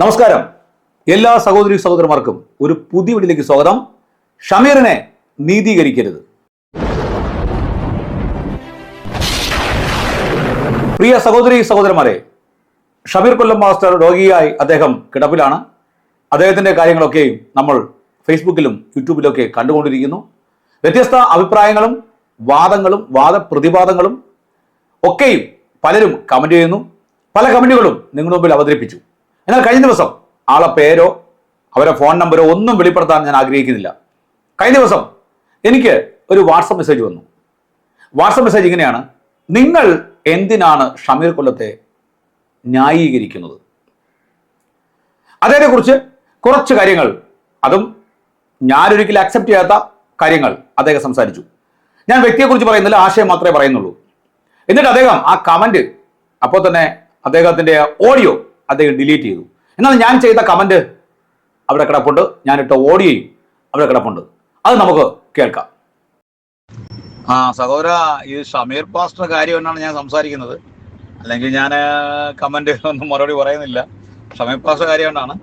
നമസ്കാരം. എല്ലാ സഹോദരി സഹോദരന്മാർക്കും ഒരു പുതിയ വീട്ടിലേക്ക് സ്വാഗതം. ഷമീറിനെ നീതീകരിക്കരുത്. പ്രിയ സഹോദരി സഹോദരന്മാരെ ഷമീർ കൊല്ലം മാസ്റ്റർ രോഗിയായി അദ്ദേഹം കിടപ്പിലാണ്. അദ്ദേഹത്തിന്റെ കാര്യങ്ങളൊക്കെയും നമ്മൾ ഫേസ്ബുക്കിലും യൂട്യൂബിലൊക്കെ കണ്ടുകൊണ്ടിരിക്കുന്നു. വ്യത്യസ്ത അഭിപ്രായങ്ങളും വാദങ്ങളും വാദപ്രതിവാദങ്ങളും ഒക്കെയും പലരും കമന്റ് ചെയ്യുന്നു. പല കമന്റുകളും നിങ്ങളുടെ മുമ്പിൽ അവതരിപ്പിച്ചു. എന്നാൽ കഴിഞ്ഞ ദിവസം ആളെ പേരോ അവരെ ഫോൺ നമ്പരോ ഒന്നും വെളിപ്പെടുത്താൻ ഞാൻ ആഗ്രഹിക്കുന്നില്ല. കഴിഞ്ഞ ദിവസം എനിക്ക് ഒരു വാട്സപ്പ് മെസ്സേജ് വന്നു. വാട്സപ്പ് മെസ്സേജ് ഇങ്ങനെയാണ്. നിങ്ങൾ എന്തിനാണ് ഷമീർ കൊല്ലത്തെ ന്യായീകരിക്കുന്നത്? അദ്ദേഹത്തെക്കുറിച്ച് കുറച്ച് കാര്യങ്ങൾ അതും ഞാനൊരിക്കലും അക്സെപ്റ്റ് ചെയ്യാത്ത കാര്യങ്ങൾ അദ്ദേഹം സംസാരിച്ചു. ഞാൻ വ്യക്തിയെക്കുറിച്ച് പറയുന്നില്ല ആശയം മാത്രമേ പറയുന്നുള്ളൂ. എന്നിട്ട് അദ്ദേഹം ആ കമന്റ് അപ്പോൾ തന്നെ അദ്ദേഹത്തിന്റെ ഓഡിയോ അദ്ദേഹം ഡിലീറ്റ് ചെയ്തു. എന്നാൽ ഞാൻ ചെയ്ത കമന്റ് അവിടെ കിടപ്പുണ്ട്. ഞാനിട്ട ഓഡിയോയും അവിടെ കിടപ്പുണ്ട്. അത് നമുക്ക് കേൾക്കാം. ആ സഹോദര ഈ ഷമീർ പാസ്റ്റർ കാര്യം എന്നാണ് ഞാൻ സംസാരിക്കുന്നത്. അല്ലെങ്കിൽ ഞാൻ കമന്റ് ഒന്നും മറുപടി പറയുന്നില്ല. ഷമീർ പാസ്റ്റർ കാര്യം കൊണ്ടാണ്.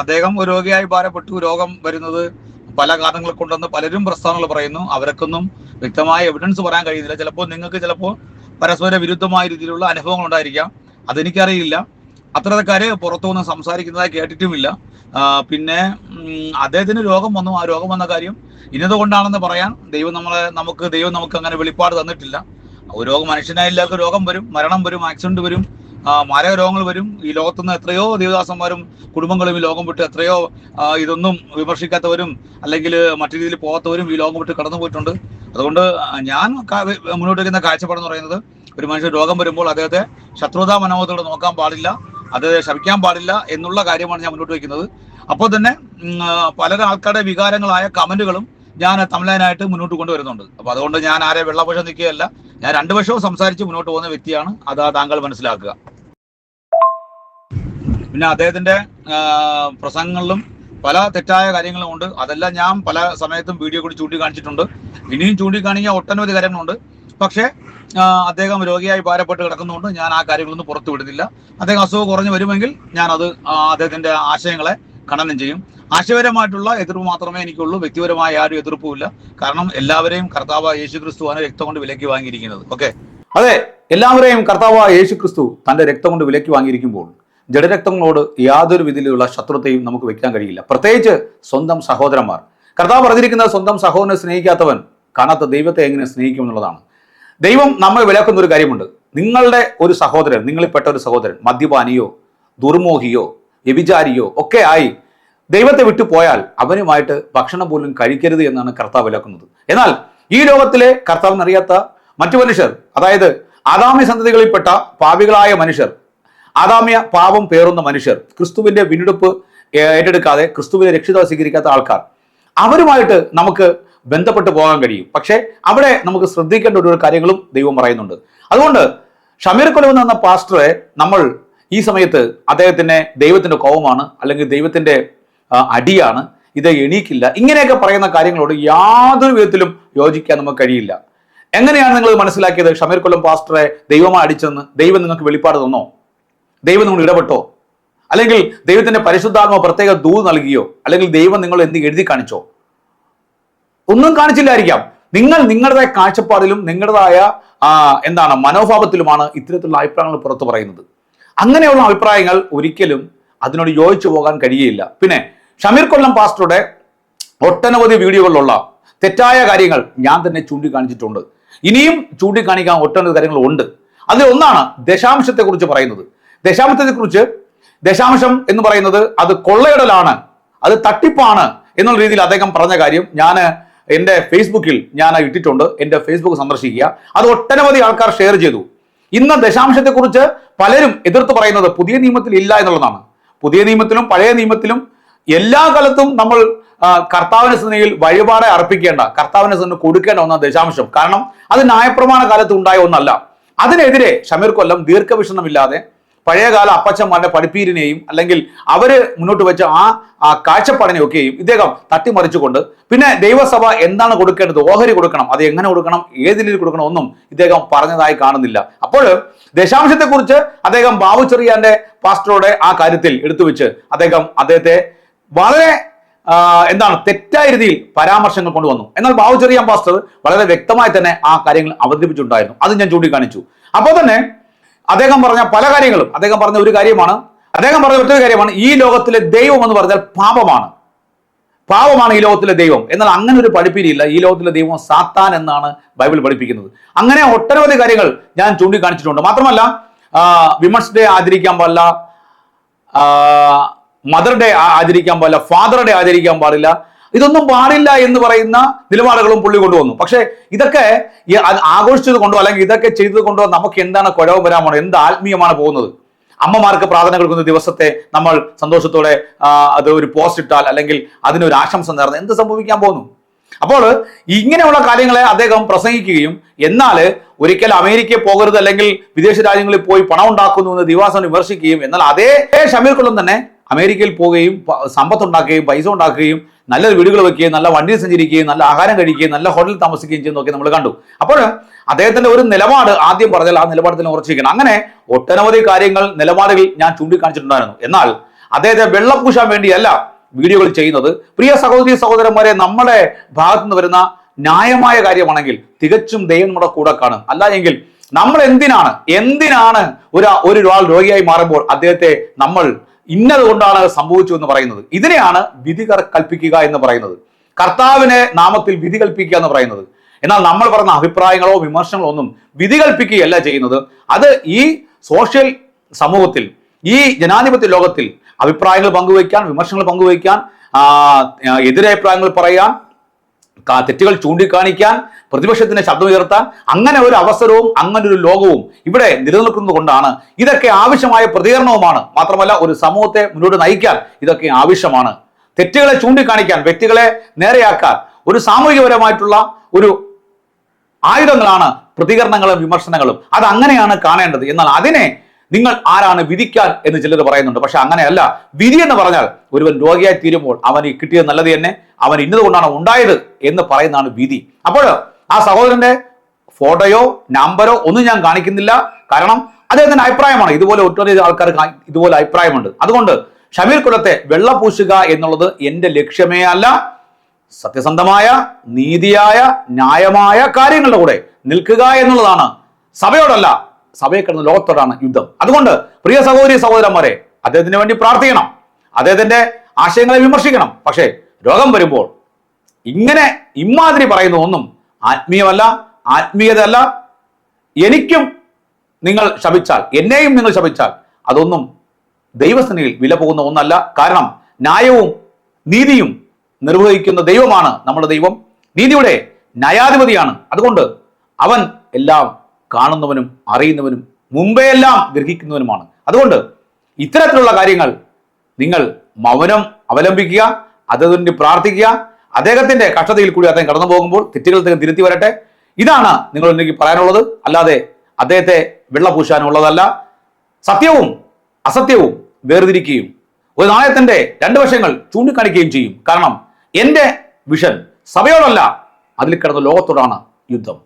അദ്ദേഹം രോഗിയായി ഭാരപ്പെട്ടു. രോഗം വരുന്നത് പല കാരണങ്ങൾ കൊണ്ടെന്ന് പലരും പ്രസ്താവനകൾ പറയുന്നു. അവർക്കൊന്നും വ്യക്തമായ എവിഡൻസ് പറയാൻ കഴിയുന്നില്ല. ചിലപ്പോൾ നിങ്ങൾക്ക് ചിലപ്പോൾ പരസ്പര വിരുദ്ധമായ രീതിയിലുള്ള അനുഭവങ്ങൾ ഉണ്ടായിരിക്കാം. അതെനിക്കറിയില്ല. അത്തരക്കാര് പുറത്തു നിന്ന് സംസാരിക്കുന്നതായി കേട്ടിട്ടുമില്ല. പിന്നെ അദ്ദേഹത്തിന് രോഗം വന്നു. ആ രോഗം വന്ന കാര്യം ഇന്നതുകൊണ്ടാണെന്ന് പറയാൻ ദൈവം നമ്മളെ നമുക്ക് ദൈവം നമുക്ക് അങ്ങനെ വെളിപ്പാട് തന്നിട്ടില്ല. ഒരു രോഗം മനുഷ്യനായ രോഗം വരും മരണം വരും ആക്സിഡന്റ് വരും മാരക രോഗങ്ങൾ വരും. ഈ ലോകത്തു നിന്ന് എത്രയോ ദേവദാസന്മാരും കുടുംബങ്ങളും ഈ ലോകം വിട്ട് എത്രയോ ഇതൊന്നും വിമർശിക്കാത്തവരും അല്ലെങ്കിൽ മറ്റു രീതിയിൽ പോകാത്തവരും ഈ ലോകം വിട്ട് കടന്നു പോയിട്ടുണ്ട് അതുകൊണ്ട് ഞാൻ മുന്നോട്ട് വയ്ക്കുന്ന കാഴ്ചപ്പാടെന്ന് പറയുന്നത് ഒരു മനുഷ്യൻ രോഗം വരുമ്പോൾ അദ്ദേഹത്തെ ശത്രുതാ മനോഭാവത്തോടെ നോക്കാൻ പാടില്ല അദ്ദേഹത്തെ ശപിക്കാൻ പാടില്ല എന്നുള്ള കാര്യമാണ് ഞാൻ മുന്നോട്ട് വയ്ക്കുന്നത്. അപ്പോൾ തന്നെ പല ആൾക്കാരുടെ വികാരങ്ങളായ കമന്റുകളും ഞാൻ തമിഴനായിട്ട് മുന്നോട്ട് കൊണ്ടുവരുന്നുണ്ട്. അപ്പൊ അതുകൊണ്ട് ഞാൻ ആരെ വെള്ളപക്ഷം നിൽക്കുകയല്ല ഞാൻ രണ്ടു വർഷവും സംസാരിച്ച് മുന്നോട്ട് പോകുന്ന വ്യക്തിയാണ്. അത് താങ്കൾ മനസ്സിലാക്കുക. പിന്നെ അദ്ദേഹത്തിന്റെ പ്രസംഗങ്ങളിലും പല തെറ്റായ കാര്യങ്ങളും ഉണ്ട്. അതെല്ലാം ഞാൻ പല സമയത്തും വീഡിയോ കൂടി ചൂണ്ടിക്കാണിച്ചിട്ടുണ്ട്. ഇനിയും ചൂണ്ടിക്കാണിക്കാൻ ഒട്ടനവധി കാര്യങ്ങളുണ്ട്. പക്ഷേ അദ്ദേഹം രോഗിയായി ഭാരപ്പെട്ട് കിടക്കുന്നതുകൊണ്ട് ഞാൻ ആ കാര്യങ്ങളൊന്നും പുറത്തു വിടുന്നില്ല. അദ്ദേഹം അസുഖം കുറഞ്ഞു വരുമെങ്കിൽ ഞാൻ അത് അദ്ദേഹത്തിന്റെ ആശയങ്ങളെ ഖനനം ചെയ്യും. ആശയപരമായിട്ടുള്ള എതിർപ്പ് മാത്രമേ എനിക്കുള്ളൂ. വ്യക്തിപരമായ ആരും എതിർപ്പുമില്ല കാരണം എല്ലാവരെയും കർത്താവ് യേശു ക്രിസ്തുവാണ് രക്തം കൊണ്ട് വിലക്കി വാങ്ങിയിരിക്കുന്നത്. ഓക്കെ? അതെ എല്ലാവരെയും കർത്താവ് യേശു ക്രിസ്തു തന്റെ രക്തം കൊണ്ട് വിലക്കി വാങ്ങിയിരിക്കുമ്പോൾ ജഡരക്തങ്ങളോട് യാതൊരു വിധത്തിലുള്ള ശത്രുതയും നമുക്ക് വെക്കാൻ കഴിയില്ല. പ്രത്യേകിച്ച് സ്വന്തം സഹോദരന്മാർ. കർത്താവ് പറഞ്ഞിരിക്കുന്ന സ്വന്തം സഹോദരനെ സ്നേഹിക്കാത്തവൻ കാണാത്ത ദൈവത്തെ എങ്ങനെ സ്നേഹിക്കും എന്നുള്ളതാണ്. ദൈവം നമ്മൾ വിലക്കുന്ന ഒരു കാര്യമുണ്ട്. നിങ്ങളുടെ ഒരു സഹോദരൻ നിങ്ങളിൽപ്പെട്ട ഒരു സഹോദരൻ മദ്യപാനിയോ ദുർമോഹിയോ വ്യഭിചാരിയോ ഒക്കെ ആയി ദൈവത്തെ വിട്ടു പോയാൽ അവനുമായിട്ട് ഭക്ഷണം പോലും കഴിക്കരുത് എന്നാണ് കർത്താവ് വിലക്കുന്നത്. എന്നാൽ ഈ ലോകത്തിലെ കർത്താവ് കർത്താവിനറിയാത്ത മറ്റു മനുഷ്യർ അതായത് ആദാമ്യ സന്തതികളിൽപ്പെട്ട പാവികളായ മനുഷ്യർ ആദാമ്യ പാപം പേറുന്ന മനുഷ്യർ ക്രിസ്തുവിന്റെ വീണ്ടെടുപ്പ് ഏറ്റെടുക്കാതെ ക്രിസ്തുവിനെ രക്ഷിതാവ് സ്വീകരിക്കാത്ത ആൾക്കാർ അവരുമായിട്ട് നമുക്ക് ബന്ധപ്പെട്ട് പോകാൻ കഴിയും. പക്ഷേ അവിടെ നമുക്ക് ശ്രദ്ധിക്കേണ്ട ഒരു കാര്യങ്ങളും ദൈവം പറയുന്നുണ്ട്. അതുകൊണ്ട് ഷമീർ കൊലവെന്ന് എന്ന പാസ്റ്ററെ നമ്മൾ ഈ സമയത്ത് അദ്ദേഹത്തിന്റെ ദൈവത്തിന്റെ കോപമാണ് അല്ലെങ്കിൽ ദൈവത്തിന്റെ ആ, അടിയാണ് ഇത് എണീക്കില്ല. ഇങ്ങനെയൊക്കെ പറയുന്ന കാര്യങ്ങളോട് യാതൊരു വിധത്തിലും യോജിക്കാൻ നമുക്ക് കഴിയില്ല. എങ്ങനെയാണ് നിങ്ങൾ മനസ്സിലാക്കിയത്? ഷമീർ കൊല്ലം പാസ്റ്ററെ ദൈവമായി അടിച്ചെന്ന് ദൈവം നിങ്ങൾക്ക് വെളിപ്പാട് തന്നോ? ദൈവം നിങ്ങൾ ഇടപെട്ടോ? അല്ലെങ്കിൽ ദൈവത്തിന്റെ പരിശുദ്ധാത്മ പ്രത്യേക ദൂ നൽകിയോ? അല്ലെങ്കിൽ ദൈവം നിങ്ങൾ എന്ത് എഴുതി കാണിച്ചോ? ഒന്നും കാണിച്ചില്ലായിരിക്കാം. നിങ്ങൾ നിങ്ങളുടെ കാഴ്ചപ്പാടിലും നിങ്ങളുടേതായ എന്താണ് മനോഭാവത്തിലുമാണ് ഇത്തരത്തിലുള്ള അഭിപ്രായങ്ങൾ പുറത്തു പറയുന്നത്. അങ്ങനെയുള്ള അഭിപ്രായങ്ങൾ ഒരിക്കലും അതിനോട് യോജിച്ചു പോകാൻ കഴിയുകയില്ല. പിന്നെ ഷമീർ കൊല്ലം പാസ്റ്ററുടെ ഒട്ടനവധി വീഡിയോകളിലുള്ള തെറ്റായ കാര്യങ്ങൾ ഞാൻ തന്നെ ചൂണ്ടിക്കാണിച്ചിട്ടുണ്ട്. ഇനിയും ചൂണ്ടിക്കാണിക്കാൻ ഒട്ടനവധി കാര്യങ്ങൾ ഉണ്ട്. അതിൽ ഒന്നാണ് ദശാംശത്തെക്കുറിച്ച് പറയുന്നത്. ദശാംശത്തെക്കുറിച്ച് ദശാംശം എന്ന് പറയുന്നത് അത് കൊള്ളയിടലാണ് അത് തട്ടിപ്പാണ് എന്നുള്ള രീതിയിൽ അദ്ദേഹം പറഞ്ഞ കാര്യം ഞാൻ എന്റെ ഫേസ്ബുക്കിൽ ഞാൻ ഇട്ടിട്ടുണ്ട്. എന്റെ ഫേസ്ബുക്ക് സന്ദർശിക്കുക. അത് ഒട്ടനവധി ആൾക്കാർ ഷെയർ ചെയ്തു. ഇന്ന് ദശാംശത്തെക്കുറിച്ച് പലരും എതിർത്ത് പറയുന്നത് പുതിയ നിയമത്തിൽ ഇല്ല എന്നുള്ളതാണ്. പുതിയ നിയമത്തിലും പഴയ നിയമത്തിലും എല്ലാ കാലത്തും നമ്മൾ കർത്താവിന് സന്നിധിയിൽ വഴിപാടെ അർപ്പിക്കേണ്ട കർത്താവിന് സന്നിധി കൊടുക്കേണ്ട ഒന്നാണ് ദശാംശം. കാരണം അത് ന്യായപ്രമാണ കാലത്ത് ഉണ്ടായ ഒന്നല്ല. അതിനെതിരെ ഷമീർ കൊല്ലം ദീർഘവിഷണമില്ലാതെ പഴയകാല അപ്പച്ചന്മാരുടെ പഠിപ്പീരിനെയും അല്ലെങ്കിൽ അവർ മുന്നോട്ട് വെച്ച ആ ആ കാഴ്ചപ്പാടിനെയൊക്കെയും ഇദ്ദേഹം തട്ടിമറിച്ചുകൊണ്ട് പിന്നെ ദൈവസഭ എന്താണ് കൊടുക്കേണ്ടത്? ഓഹരി കൊടുക്കണം. അത് എങ്ങനെ കൊടുക്കണം? ഏത് രീതിയിൽ കൊടുക്കണം? ഒന്നും ഇദ്ദേഹം പറഞ്ഞതായി കാണുന്നില്ല. അപ്പോൾ ദശാംശത്തെക്കുറിച്ച് അദ്ദേഹം ബാബു ചെറിയാന്റെ പാസ്റ്ററുടെ ആ കാര്യത്തിൽ എടുത്തു വെച്ച് അദ്ദേഹം അദ്ദേഹത്തെ വളരെ എന്താണ് തെറ്റായ രീതിയിൽ പരാമർശങ്ങൾ കൊണ്ടുവന്നു. എന്നാൽ ബാബു ചെറിയാൻ പാസ്റ്റർ വളരെ വ്യക്തമായി തന്നെ ആ കാര്യങ്ങൾ അവതരിപ്പിച്ചിട്ടുണ്ടായിരുന്നു. അത് ഞാൻ ചൂണ്ടിക്കാണിച്ചു. അപ്പോൾ തന്നെ അദ്ദേഹം പറഞ്ഞ പല കാര്യങ്ങളും. അദ്ദേഹം പറഞ്ഞ ഒരു കാര്യമാണ്. അദ്ദേഹം പറഞ്ഞ മറ്റൊരു കാര്യമാണ്. ഈ ലോകത്തിലെ ദൈവം എന്ന് പറഞ്ഞാൽ പാപമാണ്. പാപമാണ് ഈ ലോകത്തിലെ ദൈവം. എന്നാൽ അങ്ങനെ ഒരു പഠിപ്പിരിയില്ല ഈ ലോകത്തിലെ ദൈവം സാത്താൻ എന്നാണ് ബൈബിൾ പഠിപ്പിക്കുന്നത്. അങ്ങനെ ഒട്ടനവധി കാര്യങ്ങൾ ഞാൻ ചൂണ്ടിക്കാണിച്ചിട്ടുണ്ട്. മാത്രമല്ല വിമൻസ് ഡേ ആചരിക്കാൻ പാടില്ല. മദർ ഡേ ആചരിക്കാൻ പാടില്ല. ഫാദർ ഡേ ആചരിക്കാൻ പാടില്ല. ഇതൊന്നും പാടില്ല എന്ന് പറയുന്ന നിലപാടുകളും പുള്ളി കൊണ്ടുവന്നു. പക്ഷേ ഇതൊക്കെ ആഘോഷിച്ചത് കൊണ്ടോ അല്ലെങ്കിൽ ഇതൊക്കെ ചെയ്തത് കൊണ്ടോ നമുക്ക് എന്താണ് കുഴവ് വരാമോ? എന്ത് ആത്മീയമാണ് പോകുന്നത്? അമ്മമാർക്ക് പ്രാർത്ഥന കൊടുക്കുന്ന ദിവസത്തെ നമ്മൾ സന്തോഷത്തോടെ അത് ഒരു പോസ്റ്റ് ഇട്ടാൽ അല്ലെങ്കിൽ അതിനൊരു ആശംസ നേർന്ന് എന്ത് സംഭവിക്കാൻ പോകുന്നു? അപ്പോൾ ഇങ്ങനെയുള്ള കാര്യങ്ങളെ അദ്ദേഹം പ്രസംഗിക്കുകയും എന്നാൽ ഒരിക്കൽ അമേരിക്കയിൽ പോകരുത് അല്ലെങ്കിൽ വിദേശ രാജ്യങ്ങളിൽ പോയി പണം ഉണ്ടാക്കുന്നു എന്ന് ദിവാസം വിമർശിക്കുകയും എന്നാൽ അതേ ഷമീർ കുളം തന്നെ അമേരിക്കയിൽ പോവുകയും സമ്പത്തുണ്ടാക്കുകയും പൈസ ഉണ്ടാക്കുകയും നല്ല വീടുകൾ വെക്കുകയും നല്ല വണ്ടിയിൽ സഞ്ചരിക്കുകയും നല്ല ആഹാരം കഴിക്കുകയും നല്ല ഹോട്ടലിൽ താമസിക്കുകയും ചെയ്യുന്നതൊക്കെ നമ്മൾ കണ്ടു. അപ്പോൾ അദ്ദേഹത്തിന്റെ ഒരു നിലപാട് ആദ്യം പറഞ്ഞാൽ ആ നിലപാടത്തിന് ഉറച്ചിരിക്കണം. അങ്ങനെ ഒട്ടനവധി കാര്യങ്ങൾ നിലപാടുകൾ ഞാൻ ചൂണ്ടിക്കാണിച്ചിട്ടുണ്ടായിരുന്നു. എന്നാൽ അദ്ദേഹത്തെ വെള്ളം പൂശാൻ വേണ്ടിയല്ല വീഡിയോകൾ ചെയ്യുന്നത്. പ്രിയ സഹോദരി സഹോദരന്മാരെ നമ്മുടെ ഭാഗത്തു നിന്ന് വരുന്ന ന്യായമായ കാര്യമാണെങ്കിൽ തികച്ചും ദൈവം നമ്മുടെ കൂടെ കാണും. അല്ല എങ്കിൽ നമ്മൾ എന്തിനാണ് എന്തിനാണ് ഒരു ഒരാൾ രോഗിയായി മാറുമ്പോൾ അദ്ദേഹത്തെ നമ്മൾ ഇന്നത് കൊണ്ടാണ് സംഭവിച്ചു എന്ന് പറയുന്നത്. ഇതിനെയാണ് വിധി കൽപ്പിക്കുക എന്ന് പറയുന്നത്. കർത്താവിനെ നാമത്തിൽ വിധി കൽപ്പിക്കുക എന്ന് പറയുന്നത്. എന്നാൽ നമ്മൾ പറയുന്ന അഭിപ്രായങ്ങളോ വിമർശനങ്ങളോ ഒന്നും വിധി കൽപ്പിക്കുകയല്ല ചെയ്യുന്നത്. അത് ഈ സോഷ്യൽ സമൂഹത്തിൽ ഈ ജനാധിപത്യ ലോകത്തിൽ അഭിപ്രായങ്ങൾ പങ്കുവയ്ക്കാൻ വിമർശനങ്ങൾ പങ്കുവയ്ക്കാൻ എതിരഭിപ്രായങ്ങൾ പറയാൻ തെറ്റുകൾ ചൂണ്ടിക്കാണിക്കാൻ പ്രതിപക്ഷത്തിന്റെ ശബ്ദം ഉയർത്താൻ അങ്ങനെ ഒരു അവസരവും അങ്ങനെ ഒരു ലോകവും ഇവിടെ നിലനിൽക്കുന്നത് കൊണ്ടാണ്. ഇതൊക്കെ ആവശ്യമായ പ്രതികരണവുമാണ്. മാത്രമല്ല ഒരു സമൂഹത്തെ മുന്നോട്ട് നയിക്കാൻ ഇതൊക്കെ ആവശ്യമാണ്. തെറ്റുകളെ ചൂണ്ടിക്കാണിക്കാൻ വ്യക്തികളെ നേരെയാക്കാൻ ഒരു സാമൂഹികപരമായിട്ടുള്ള ഒരു ആയുധങ്ങളാണ് പ്രതികരണങ്ങളും വിമർശനങ്ങളും. അത് അങ്ങനെയാണ് കാണേണ്ടത്. എന്നാൽ അതിനെ നിങ്ങൾ ആരാണ് വിധിക്കാൻ എന്ന് ചിലർ പറയുന്നുണ്ട്. പക്ഷെ അങ്ങനെയല്ല. വിധി എന്ന് പറഞ്ഞാൽ ഒരുവൻ രോഗിയായി തീരുമ്പോൾ അവന് കിട്ടിയത് നല്ലത് തന്നെ അവൻ ഇന്നതുകൊണ്ടാണ് ഉണ്ടായത് എന്ന് പറയുന്നതാണ് വിധി. അപ്പോൾ ആ സഹോദരന്റെ ഫോട്ടോയോ നമ്പറോ ഒന്നും ഞാൻ കാണിക്കുന്നില്ല. കാരണം അദ്ദേഹത്തിന്റെ അഭിപ്രായമാണ്. ഇതുപോലെ ഒട്ടനവധി ആൾക്കാർ ഇതുപോലെ അഭിപ്രായമുണ്ട്. അതുകൊണ്ട് ഷമീർ കുലത്തെ വെള്ളപൂശുക എന്നുള്ളത് എന്റെ ലക്ഷ്യമേ അല്ല. സത്യസന്ധമായ നീതിയായ ന്യായമായ കാര്യങ്ങളുടെ കൂടെ നിൽക്കുക എന്നുള്ളതാണ്. സഭയോടല്ല സഭയെ കിടന്ന ലോകത്തോടാണ് യുദ്ധം. അതുകൊണ്ട് പ്രിയ സഹോദരി സഹോദരന്മാരെ അദ്ദേഹത്തിന് വേണ്ടി പ്രാർത്ഥിക്കണം. അദ്ദേഹത്തിന്റെ ആശയങ്ങളെ വിമർശിക്കണം. പക്ഷേ രോഗം വരുമ്പോൾ ഇങ്ങനെ ഇമ്മാതിരി പറയുന്ന ഒന്നും ആത്മീയമല്ല ആത്മീയതയല്ല. എനിക്കും നിങ്ങൾ ശപിച്ചാൽ എന്നെയും നിങ്ങൾ ശപിച്ചാൽ അതൊന്നും ദൈവസന്നിധിയിൽ വില പോകുന്ന ഒന്നല്ല. കാരണം ന്യായവും നീതിയും നിർവഹിക്കുന്ന ദൈവമാണ് നമ്മുടെ ദൈവം. നീതിയുടെ ന്യായാധിപതിയാണ്. അതുകൊണ്ട് അവൻ എല്ലാം കാണുന്നവനും അറിയുന്നവനും മുമ്പേ എല്ലാം ഗ്രഹിക്കുന്നവനുമാണ്. അതുകൊണ്ട് ഇത്തരത്തിലുള്ള കാര്യങ്ങൾ നിങ്ങൾ മൗനം അവലംബിക്കുക അദ്ദേഹത്തിന് പ്രാർത്ഥിക്കുക അദ്ദേഹത്തിന്റെ കഷ്ടതയിൽ കൂടി അദ്ദേഹം കടന്നു പോകുമ്പോൾ തെറ്റുകൾ അദ്ദേഹം തിരുത്തി വരട്ടെ. ഇതാണ് നിങ്ങൾ എനിക്ക് പറയാനുള്ളത് അല്ലാതെ അദ്ദേഹത്തെ വെള്ളപൂശാനുള്ളതല്ല. സത്യവും അസത്യവും വേർതിരിക്കുകയും ഒരു നാണയത്തിന്റെ രണ്ട് വശങ്ങൾ ചൂണ്ടിക്കാണിക്കുകയും ചെയ്യും. കാരണം എന്റെ വിഷൻ സഭയോടല്ല അതിൽ കിടന്ന ലോകത്തോടാണ് യുദ്ധം.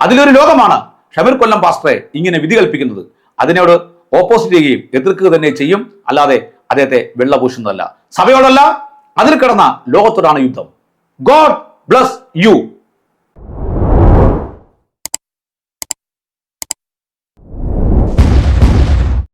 അതിലൊരു ലോകമാണ് ഷമീർ കൊല്ലം പാസ്റ്ററെ ഇങ്ങനെ വിധി കൽപ്പിക്കുന്നത് അതിനോട് ഓപ്പോസിറ്റ് ചെയ്യുകയും എതിർക്കുക തന്നെ ചെയ്യും. അല്ലാതെ അദ്ദേഹത്തെ വെള്ളപൂശുന്നതല്ല. സഭയോടല്ല അതിൽ കിടന്ന ലോകത്തോടാണ് യുദ്ധം. God bless you